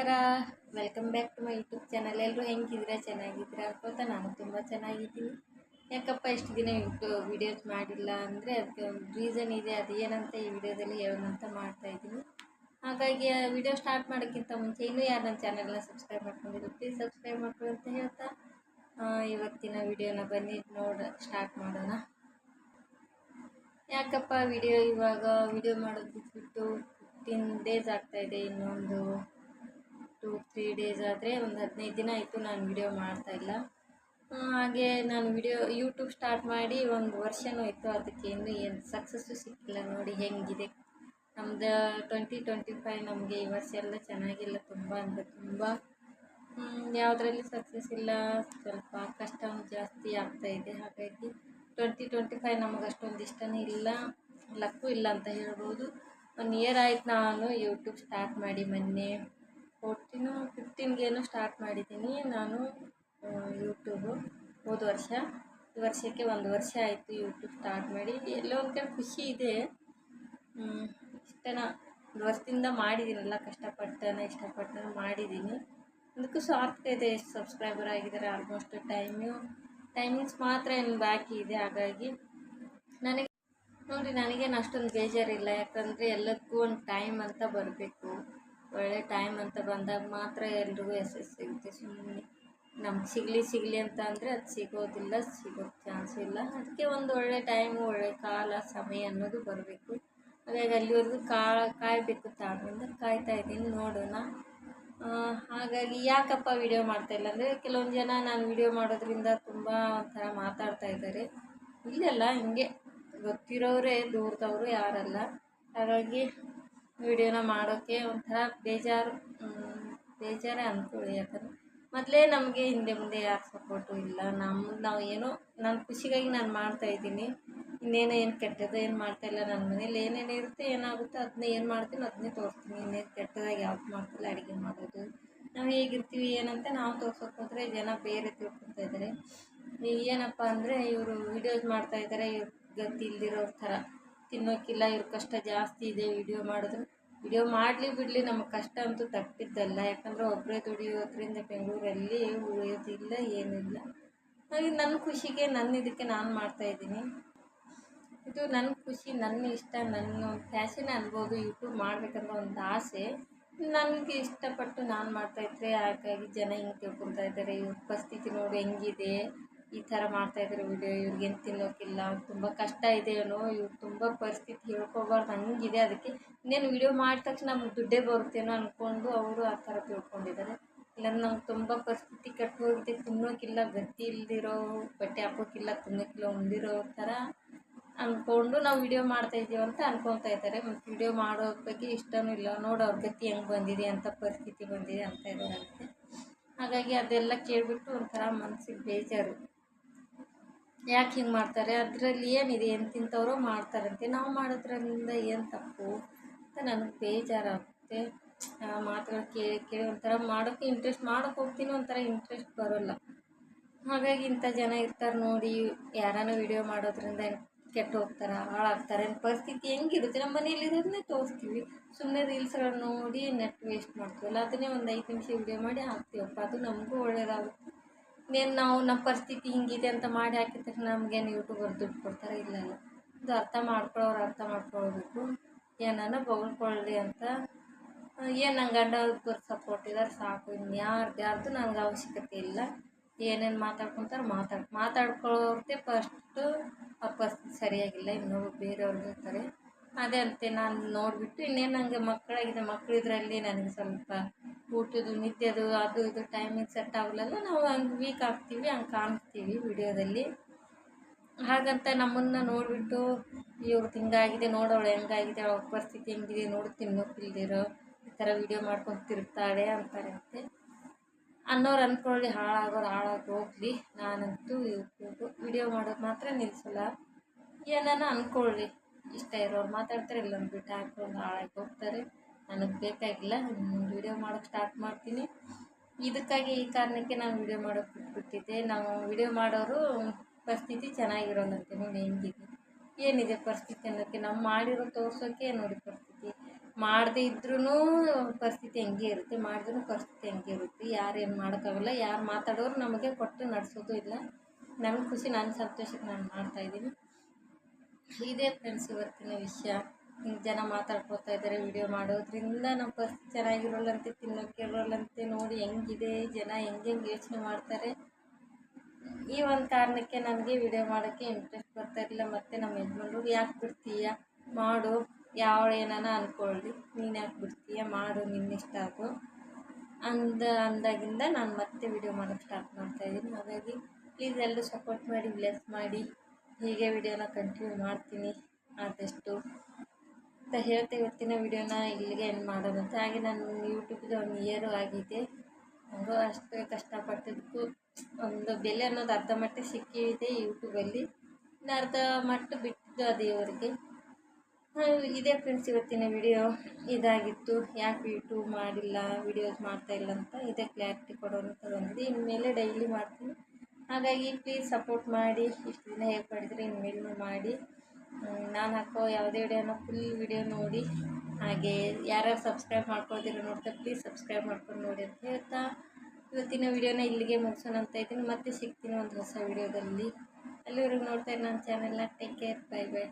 ನಮಸ್ಕಾರ. Welcome back to my YouTube channel ಎಲ್ಲರೂ ಹೆಂಗಿದ್ರೆ ಚೆನ್ನಾಗಿದ್ದೀರಾ? ಅನ್ಕೋತಾ ನಾನು ತುಂಬ ಚೆನ್ನಾಗಿದ್ದೀನಿ. ಯಾಕಪ್ಪ, ಇಷ್ಟು ದಿನ ಯೂಟ್ಯೂಬ್ ವೀಡಿಯೋಸ್ ಮಾಡಿಲ್ಲ ಅಂದರೆ ಅದಕ್ಕೆ ಒಂದು ರೀಸನ್ ಇದೆ. ಅದು ಏನಂತ ಈ ವಿಡಿಯೋದಲ್ಲಿ ಹೇಳೋಣಂತ ಮಾಡ್ತಾಯಿದ್ದೀನಿ ಹಾಗಾಗಿ ವಿಡಿಯೋ ಸ್ಟಾರ್ಟ್ ಮಾಡೋಕ್ಕಿಂತ ಮುಂಚೆ ಇನ್ನೂ ಯಾರು ನನ್ನ ಚಾನಲ್ನ ಸಬ್ಸ್ಕ್ರೈಬ್ ಮಾಡ್ಕೊಂಡಿದ್ರು ಪ್ಲೀಸ್ ಸಬ್ಸ್ಕ್ರೈಬ್ ಮಾಡ್ಕೊಳ್ಳಿ ಅಂತ ಹೇಳ್ತಾ ಇವತ್ತಿನ ವಿಡಿಯೋನ ಬನ್ನಿ, ನೋಡ ಸ್ಟಾರ್ಟ್ ಮಾಡೋಣ. ಯಾಕಪ್ಪ ವಿಡಿಯೋ ಇವಾಗ ವಿಡಿಯೋ ಮಾಡೋದು ಬಿಟ್ಬಿಟ್ಟು ಫಿಫ್ಟೀನ್ ಡೇಸ್ ಆಗ್ತಾಯಿದೆ ಇನ್ನೊಂದು ಟೂ ತ್ರೀ ಡೇಸ್ ಆದರೆ ಒಂದು ಹದಿನೈದು ದಿನ ಆಯಿತು ನಾನು ವಿಡಿಯೋ ಮಾಡ್ತಾಯಿಲ್ಲ ಹಾಗೆ ನಾನು ವಿಡಿಯೋ ಯೂಟ್ಯೂಬ್ ಸ್ಟಾರ್ಟ್ ಮಾಡಿ ಒಂದು ವರ್ಷವೂ ಇತ್ತು ಅದಕ್ಕೆ ಇನ್ನೂ ಏನು ಸಕ್ಸಸ್ಸು ಸಿಕ್ಕಿಲ್ಲ ನೋಡಿ ಹೆಂಗಿದೆ. ನಮ್ದು ಟ್ವೆಂಟಿ ಟ್ವೆಂಟಿ ಫೈವ್ ನಮಗೆ ಈ ವರ್ಷ ಎಲ್ಲ ಚೆನ್ನಾಗಿಲ್ಲ ತುಂಬ ಅಂದರೆ ತುಂಬ. ಯಾವುದರಲ್ಲಿ ಸಕ್ಸಸ್ ಇಲ್ಲ, ಸ್ವಲ್ಪ ಕಷ್ಟ ಜಾಸ್ತಿ ಆಗ್ತಾ ಇದೆ. ಹಾಗಾಗಿ ಟ್ವೆಂಟಿ ಟ್ವೆಂಟಿ ಫೈವ್ ನಮಗೆ ಅಷ್ಟೊಂದು ಇಷ್ಟನೇ ಇಲ್ಲ, ಲಕ್ಕು ಇಲ್ಲ ಅಂತ ಹೇಳ್ಬೋದು. ಒನ್ ಇಯರ್ ಆಯ್ತು ನಾನು ಯೂಟ್ಯೂಬ್ ಸ್ಟಾರ್ಟ್ ಮಾಡಿ ಮೊನ್ನೆ. ಫೋರ್ಟೀನು, ಫಿಫ್ಟೀನ್ಗೇನೋ ಸ್ಟಾರ್ಟ್ ಮಾಡಿದ್ದೀನಿ ನಾನು ಯೂಟ್ಯೂಬು. ಹೋದ ವರ್ಷ, ಈ ವರ್ಷಕ್ಕೆ ಒಂದು ವರ್ಷ ಆಯಿತು ಯೂಟ್ಯೂಬ್ ಸ್ಟಾರ್ಟ್ ಮಾಡಿ. ಎಲ್ಲೋ ಒಂದು ಕಡೆ ಖುಷಿ ಇದೆ. ಇಷ್ಟನ ಒಂದು ವರ್ಷದಿಂದ ಮಾಡಿದ್ದೀನಲ್ಲ ಕಷ್ಟಪಟ್ಟನ ಇಷ್ಟಪಟ್ಟನ ಮಾಡಿದ್ದೀನಿ. ಅದಕ್ಕೂ ಸ್ವಾರ್ಥ ಇದೆ, ಎಷ್ಟು ಸಬ್ಸ್ಕ್ರೈಬರ್ ಆಗಿದ್ದಾರೆ ಆಲ್ಮೋಸ್ಟ್ ಟೈಮು ಟೈಮಿಂಗ್ಸ್ ಮಾತ್ರ ಏನು ಬಾಕಿ ಇದೆ, ಹಾಗಾಗಿ ನನಗೆ ನೋಡಿ ನನಗೇನು ಅಷ್ಟೊಂದು ಬೇಜಾರಿಲ್ಲ. ಯಾಕಂದರೆ ಎಲ್ಲದಕ್ಕೂ ಒಂದು ಟೈಮ್ ಅಂತ ಬರಬೇಕು. ಒಳ್ಳೆ ಟೈಮ್ ಅಂತ ಬಂದಾಗ ಮಾತ್ರ ಎಲ್ರಿಗೂ ಯಶಸ್ಸು ಸಿಗುತ್ತೆ ಸುಮ್ಮನೆ ನಮ್ಗೆ ಸಿಗಲಿ ಸಿಗಲಿ ಅಂತ ಅಂದರೆ ಅದು ಸಿಗೋದಿಲ್ಲ ಸಿಗೋಕ್ಕೆ ಚಾನ್ಸ್ ಇಲ್ಲ. ಅದಕ್ಕೆ ಒಂದು ಒಳ್ಳೆ ಟೈಮು ಒಳ್ಳೆ ಕಾಲ, ಸಮಯ ಅನ್ನೋದು ಬರಬೇಕು. ಹಾಗಾಗಿ ಅಲ್ಲಿವರೆಗೂ ಕಾಯಬೇಕು ತಾಳ್ಮೆಯಿಂದ. ಕಾಯ್ತಾ ಇದ್ದೀನಿ, ನೋಡೋಣ. ಹಾಗಾಗಿ ಯಾಕಪ್ಪ ವಿಡಿಯೋ ಮಾಡ್ತಾ ಇಲ್ಲ ಅಂದರೆ ಕೆಲವೊಂದು ಜನ ನಾನು ವಿಡಿಯೋ ಮಾಡೋದ್ರಿಂದ ತುಂಬ ಒಂಥರ ಮಾತಾಡ್ತಾ ಇದ್ದಾರೆ ಇಲ್ಲೆಲ್ಲ, ಹಿಂಗೆ ಗೊತ್ತಿರೋರೇ, ದೂರದವರು ಯಾರಲ್ಲ. ಹಾಗಾಗಿ ವಿಡಿಯೋನ ಮಾಡೋಕ್ಕೆ ಒಂಥರ ಬೇಜಾರು ಬೇಜಾರೇ ಅಂದ್ಕೊಳ್ಳಿ ಯಾಕಂದರೆ ಮೊದಲೇ ನಮಗೆ ಹಿಂದೆ ಮುಂದೆ ಯಾರು ಸಪೋರ್ಟು ಇಲ್ಲ. ನಮ್ಮ ನಾವು ಏನೋ ನನ್ನ ಖುಷಿಗಾಗಿ ನಾನು ಮಾಡ್ತಾ ಇದ್ದೀನಿ. ಇನ್ನೇನು ಏನು ಕೆಟ್ಟದ್ದು ಏನು ಮಾಡ್ತಾ ಇಲ್ಲ ನನ್ನ ಮನೇಲಿ. ಏನೇನು ಇರುತ್ತೆ, ಏನಾಗುತ್ತೆ ಅದನ್ನ ಏನು ಮಾಡ್ತೀನಿ ಅದನ್ನೇ ತೋರಿಸ್ತೀನಿ. ಇನ್ನೇನು ಕೆಟ್ಟದಾಗಿ ಯಾವ್ದು ಮಾಡ್ತಿಲ್ಲ, ಅಡುಗೆ ಮಾಡೋದು. ನಾವು ಹೇಗಿರ್ತೀವಿ, ಏನಂತ ನಾವು ತೋರ್ಸೋಕೆ ಹೋದರೆ ಜನ ಬೇರೆ ತಿಳ್ಕೊತಾ ಇದ್ದಾರೆ ಏನಪ್ಪ ಅಂದರೆ ಇವರು ವೀಡಿಯೋಸ್ ಮಾಡ್ತಾ ಇದ್ದಾರೆ ಇವ್ರ ಗತಿ ಇಲ್ದಿರೋ ಥರ. ತಿನ್ನೋಕ್ಕಿಲ್ಲ, ಇವ್ರ ಕಷ್ಟ ಜಾಸ್ತಿ ಇದೆ ವಿಡಿಯೋ ಮಾಡಿದ್ರು ವಿಡಿಯೋ ಮಾಡಲಿ ಬಿಡಲಿ ನಮ್ಮ ಕಷ್ಟ ಅಂತೂ ತಪ್ಪಿದ್ದಲ್ಲ. ಯಾಕಂದರೆ ಒಬ್ಬರೇ ದುಡಿಯೋದ್ರಿಂದ ಬೆಂಗಳೂರಲ್ಲಿ ಉಳಿಯೋದಿಲ್ಲ, ಏನಿಲ್ಲ. ಹಾಗೆ ನನ್ನ ಖುಷಿಗೆ ನನ್ನ ಇದಕ್ಕೆ ನಾನು ಮಾಡ್ತಾಯಿದ್ದೀನಿ ಇದು ನನ್ನ ಖುಷಿ, ನನ್ನ ಇಷ್ಟ, ನನ್ನ ಫ್ಯಾಷನ್ ಅನ್ಬೋದು ಯೂಟ್ಯೂಬ್ ಮಾಡಬೇಕಂತ ಒಂದು ಆಸೆ. ನನಗೆ ಇಷ್ಟಪಟ್ಟು ನಾನು ಮಾಡ್ತಾಯಿದ್ರೆ ಹಾಗಾಗಿ ಜನ ಹಿಂಗೆ ತಿಳ್ಕೊತಾ ಇದ್ದಾರೆ ಇವ್ರ ಪರಿಸ್ಥಿತಿ ನೋಡಿ ಹೆಂಗಿದೆ. ಈ ಥರ ಮಾಡ್ತಾಯಿದ್ದಾರೆ ವಿಡಿಯೋ. ಇವ್ರಿಗೇನು ತಿನ್ನೋಕ್ಕಿಲ್ಲ. ತುಂಬ ಕಷ್ಟ ಇದೆಯೇನೋ ಇವರು ತುಂಬ ಪರಿಸ್ಥಿತಿ ಹೇಳ್ಕೊಬಾರ್ದು. ಹಂಗಿದೆ ಅದಕ್ಕೆ. ಇನ್ನೇನು ವಿಡಿಯೋ ಮಾಡಿದ ತಕ್ಷಣ ನಮ್ಗೆ ದುಡ್ಡೇ ಬರುತ್ತೇನೋ ಅಂದ್ಕೊಂಡು ಅವರು ಆ ಥರ ತಿಳ್ಕೊಂಡಿದ್ದಾರೆ. ಇಲ್ಲಾಂದ್ರೆ ನಮ್ಗೆ ತುಂಬ ಪರಿಸ್ಥಿತಿ ಹೋಗಿದೆ. ತಿನ್ನೋಕ್ಕಿಲ್ಲ ಗತಿ ಇಲ್ದಿರೋ, ಬಟ್ಟೆ ಹಾಕೋಕ್ಕಿಲ್ಲ, ತಿನ್ನೋಕ್ಕಿಲ್ಲ, ಉಂಡಿರೋ ಥರ ಅಂದ್ಕೊಂಡು ನಾವು ವಿಡಿಯೋ ಮಾಡ್ತಾ ಇದ್ದೀವಿ ಅಂತ ಅನ್ಕೊತಾ ಇದ್ದಾರೆ. ಮತ್ತು ವಿಡಿಯೋ ಮಾಡೋ ಬಗ್ಗೆ ಇಷ್ಟನೂ ಇಲ್ಲ. ನೋಡು, ಅವ್ರ ಗತಿ ಹೆಂಗೆ ಬಂದಿದೆ, ಅಂತ ಪರಿಸ್ಥಿತಿ ಬಂದಿದೆ ಅಂತ ಇದ್ದಾರಂತೆ ಹಾಗಾಗಿ ಅದೆಲ್ಲ ಕೇಳಿಬಿಟ್ಟು ಒಂಥರ ಮನಸ್ಸಿಗೆ ಬೇಜಾರು. ಯಾಕೆ ಹಿಂಗೆ ಮಾಡ್ತಾರೆ? ಅದರಲ್ಲಿ ಏನಿದೆ? ಏನು ಮಾಡ್ತಾರಂತೆ. ನಾವು ಮಾಡೋದ್ರಿಂದ ಏನು ತಪ್ಪು? ಅಂತ ನನಗೆ ಬೇಜಾರಾಗುತ್ತೆ. ಮಾತುಗಳು ಕೇಳಿ ಕೇಳಿ ಒಂಥರ ಮಾಡೋಕ್ಕೆ ಇಂಟ್ರೆಸ್ಟ್ ಮಾಡೋಕೆ ಹೋಗ್ತೀನಿ ಒಂಥರ ಇಂಟ್ರೆಸ್ಟ್ ಬರೋಲ್ಲ. ಹಾಗಾಗಿ ಇಂಥ ಜನ ಇರ್ತಾರೆ ನೋಡಿ, ಯಾರಾನ ವಿಡಿಯೋ ಮಾಡೋದ್ರಿಂದ ಕೆಟ್ಟು ಹೋಗ್ತಾರೆ, ಹಾಳಾಗ್ತಾರೆ ಪರಿಸ್ಥಿತಿ ಹೆಂಗಿರುತ್ತೆ? ನಮ್ಮ ಮನೇಲಿ ಇರೋದನ್ನೇ ತೋರಿಸ್ತೀವಿ. ಸುಮ್ಮನೆ ರೀಲ್ಸ್ಗಳನ್ನ ನೋಡಿ ನೆಟ್ ವೇಸ್ಟ್ ಮಾಡ್ತೀವಲ್ಲ, ಅದನ್ನೇ ಒಂದು ಐದು ನಿಮಿಷ ವಿಡಿಯೋ ಮಾಡಿ ಹಾಕ್ತೀವಪ್ಪ. ಅದು ನಮಗೂ ಒಳ್ಳೇದಾಗುತ್ತೆ. ಇನ್ನೇನು ನಾವು ನಮ್ಮ ಪರಿಸ್ಥಿತಿ ಹಿಂಗಿದೆ ಅಂತ ಮಾಡಿ ಹಾಕಿದ ತಕ್ಷಣ ನಮಗೇನು ಯೂಟ್ಯೂಬರ್ ದುಡ್ಡು ಕೊಡ್ತಾರೆ? ಇಲ್ಲ ಇದು ಅರ್ಥ ಮಾಡ್ಕೊಳ್ಳೋರು ಅರ್ಥ ಮಾಡ್ಕೊಳ್ಬೇಕು. ಏನಾನ ಬೊಗಳ್ಕೊಳ್ಳಿ ಅಂತ. ಏನು ನಂಗೆ ಗಂಡ ಸಪೋರ್ಟ್ ಇದ್ದಾರೆ ಸಾಕು. ಇನ್ನು ಯಾರ್ದು ಯಾರ್ದು ನನಗೆ ಅವಶ್ಯಕತೆ ಇಲ್ಲ. ಏನೇನು ಮಾತಾಡ್ಕೊತಾರೆ ಮಾತಾಡ್, ಮಾತಾಡ್ಕೊಳ್ಳೋರ್ದೇ ಫಸ್ಟು ಆ ಪರಿಸ್ಥಿತಿ ಸರಿಯಾಗಿಲ್ಲ. ಇನ್ನೊಬ್ಬರು ಬೇರೆಯವ್ರು ಇರ್ತಾರೆ ಅದೇ ಅಂತೆ, ನಾನು ನೋಡಿಬಿಟ್ಟು ಇನ್ನೇನು ನನಗೆ ಮಕ್ಕಳಾಗಿದೆ ಮಕ್ಕಳು ಇದರಲ್ಲಿ ನನಗೆ ಸ್ವಲ್ಪ ಊಟದ್ದು, ನಿದ್ದೆದು, ಅದು ಇದು ಟೈಮಿಂಗ್ ಸೆಟ್ ಆಗಲ್ಲ ನಾವು ಹಂಗೆ ವೀಕ್ ಆಗ್ತೀವಿ ಹಂಗೆ ಕಾಣ್ತೀವಿ ವಿಡಿಯೋದಲ್ಲಿ. ಹಾಗಂತ ನಮ್ಮನ್ನು ನೋಡಿಬಿಟ್ಟು ಇವ್ರದ್ದು ಹಿಂಗಾಗಿದೆ, ನೋಡೋಳು ಹೆಂಗಾಗಿದೆ, ಅವ್ರ ಪರಿಸ್ಥಿತಿ ಹೆಂಗಿದೆ ನೋಡು ತಿನ್ನೋಕ್ಕಿಲ್ದಿರೋ ಈ ಥರ ವಿಡಿಯೋ ಮಾಡ್ಕೊಂಡು ತಿರುಗ್ತಾಳೆ ಅಂತಾರೆ ಅಂತೆ. ಅನ್ನೋರು ಅಂದ್ಕೊಳ್ಳಿ ಹಾಳಾಗೋರು ಹಾಳಾಗಿ ಹೋಗ್ಲಿ. ನಾನಂತೂ ಯೂಟ್ಯೂಬ್ ವಿಡಿಯೋ ಮಾಡೋದು ಮಾತ್ರ ನಿಲ್ಲಿಸಲ್ಲ ಏನಾನ ಅಂದ್ಕೊಳ್ಳಿ ಇಷ್ಟ ಇರೋರು ಮಾತಾಡ್ತಾರೆ ಇಲ್ಲ ಬಿಟ್ಟು ಹಾಕೊಂಡು ಹಾಳಾಗಿ ಹೋಗ್ತಾರೆ. ನನಗೆ ಬೇಕಾಗಿಲ್ಲ ವಿಡಿಯೋ ಮಾಡೋಕೆ ಸ್ಟಾರ್ಟ್ ಮಾಡ್ತೀನಿ. ಇದಕ್ಕಾಗಿ ಈ ಕಾರಣಕ್ಕೆ ನಾನು ವಿಡಿಯೋ ಮಾಡೋಕೆ ಬಿಟ್ಬಿಟ್ಟಿದ್ದೆ. ನಾವು ವಿಡಿಯೋ ಮಾಡೋರು ಪರಿಸ್ಥಿತಿ ಚೆನ್ನಾಗಿರೋಲ್ಲಂತೆ ನೋಡಿ ಹೆಂಗಿದೆ ಏನಿದೆ ಪರಿಸ್ಥಿತಿ ಅನ್ನೋಕ್ಕೆ? ನಾವು ಮಾಡಿರೋ ತೋರ್ಸೋಕೆ ನೋಡಿ ಪರಿಸ್ಥಿತಿ. ಮಾಡದೇ ಇದ್ರೂ ಪರಿಸ್ಥಿತಿ ಹೆಂಗೆ ಇರುತ್ತೆ ಮಾಡಿದ್ರೂ ಪರಿಸ್ಥಿತಿ ಹೆಂಗೆ ಇರುತ್ತೆ. ಯಾರೇನು ಮಾಡೋಕ್ಕಾಗಲ್ಲ, ಯಾರು ಮಾತಾಡೋರು ನಮಗೆ ಕೊಟ್ಟು ನಡೆಸೋದು ಇಲ್ಲ. ನಮಗೆ ಖುಷಿ ನನ್ನ ಸಂತೋಷಕ್ಕೆ ನಾನು ಮಾಡ್ತಾಯಿದ್ದೀನಿ ಇದೇ ಫ್ರೆಂಡ್ಸ್ ಇವತ್ತಿನ ವಿಷಯ. ಜನ ಮಾತಾಡ್ಕೊತಾ ಇದ್ದಾರೆ ವಿಡಿಯೋ ಮಾಡೋದ್ರಿಂದ ನಮ್ಮ ಪರಿಸ್ಥಿತಿ ಚೆನ್ನಾಗಿರೋಲ್ಲಂತೆ, ತಿನ್ನೋಕೆ ಇರೋಲ್ಲಂತೆ, ನೋಡಿ ಹೆಂಗಿದೆ, ಜನ ಹೆಂಗೆ ಯೋಚನೆ ಮಾಡ್ತಾರೆ. ಈ ಒಂದು ಕಾರಣಕ್ಕೆ ನನಗೆ ವಿಡಿಯೋ ಮಾಡೋಕ್ಕೆ ಇಂಟ್ರೆಸ್ಟ್ ಬರ್ತಾ ಇರಲಿಲ್ಲ. ಮತ್ತು ನಮ್ಮ ಯಜಮಾನ್ರು, ಯಾಕೆ ಬಿಡ್ತೀಯ? ಮಾಡು, ಯಾವ ಏನಾನ ಅಂದ್ಕೊಳ್ಳಿ ನೀನು ಯಾಕೆ ಬಿಡ್ತೀಯ? ಮಾಡು ನಿನ್ನಿಷ್ಟ ಆಗು. ಅಂದ, ಅಂದಾಗಿಂದ ನಾನು ಮತ್ತೆ ವಿಡಿಯೋ ಮಾಡೋಕ್ಕೆ ಸ್ಟಾರ್ಟ್ ಮಾಡ್ತಾಯಿದ್ದೀನಿ ಹಾಗಾಗಿ ಪ್ಲೀಸ್ ಎಲ್ಲರೂ ಸಪೋರ್ಟ್ ಮಾಡಿ ಬ್ಲೆಸ್ ಮಾಡಿ. ಹೀಗೆ ವಿಡಿಯೋನ ಕಂಟಿನ್ಯೂ ಮಾಡ್ತೀನಿ. ಆದಷ್ಟು ಅಂತ ಹೇಳ್ತಾ ಇವತ್ತಿನ ವಿಡಿಯೋನ ಇಲ್ಲಿಗೆ ಎಂಡ್ ಮಾಡೋದಂತೆ ಹಾಗೆ ನಾನು ಯೂಟ್ಯೂಬ್ಗೆ ಒಂದು ಇಯರು ಆಗಿದೆ. ಹಾಗೂ ಅಷ್ಟು ಕಷ್ಟಪಟ್ಟಿದ್ದಕ್ಕೂ ಒಂದು ಬೆಲೆ ಅನ್ನೋದು ಅರ್ಧ ಮಟ್ಟಿಗೆ ಸಿಕ್ಕಿದೆ ಯೂಟ್ಯೂಬಲ್ಲಿ ಇನ್ನು ಅರ್ಧ ಮಟ್ಟ ಬಿಟ್ಟಿದ್ದು ಆ ದೇವರಿಗೆ. ಇದೇ ಫ್ರೆಂಡ್ಸ್ ಇವತ್ತಿನ ವಿಡಿಯೋ ಇದಾಗಿತ್ತು. ಯಾಕೆ ಯೂಟ್ಯೂಬ್ ಮಾಡಿಲ್ಲ ವಿಡಿಯೋಸ್ ಮಾಡ್ತಾ ಇಲ್ಲ ಅಂತ. ಇದೇ ಕ್ಲಾರಿಟಿ ಕೊಡೋಂತ ಬಂದಿದೆ ಇನ್ಮೇಲೆ ಡೈಲಿ ಮಾಡ್ತೀನಿ. ಹಾಗಾಗಿ ಪ್ಲೀಸ್ ಸಪೋರ್ಟ್ ಮಾಡಿ, ಇಷ್ಟು ದಿನ ಹೇಗೆ ಮಾಡಿದರೆ ಇನ್ನೇನು ಮಾಡಿ. ನಾನು ಹಾಕೋ ಯಾವುದೇ ವಿಡಿಯೋನ ಫುಲ್ ವಿಡಿಯೋ ನೋಡಿ. ಹಾಗೆ ಯಾರ್ಯಾರು ಸಬ್ಸ್ಕ್ರೈಬ್ ಮಾಡ್ಕೊಳ್ತೀರೋ ನೋಡ್ತಾ ಪ್ಲೀಸ್ ಸಬ್ಸ್ಕ್ರೈಬ್ ಮಾಡ್ಕೊಂಡು ನೋಡಿ ಅಂತ ಹೇಳ್ತಾ. ಇವತ್ತಿನ ವಿಡಿಯೋನ ಇಲ್ಲಿಗೆ ಮುಗಿಸೋಣ ಅಂತ ಇದ್ದೀನಿ. ಮತ್ತೆ ಸಿಗ್ತೀನಿ ಒಂದು ಹೊಸ ವಿಡಿಯೋದಲ್ಲಿ. ಅಲ್ಲಿವರೆಗೂ ನೋಡ್ತಾ ಇರಿ ನನ್ನ ಚಾನೆಲ್ನ ಟೇಕ್ ಕೇರ್ ಬೈ ಬೈ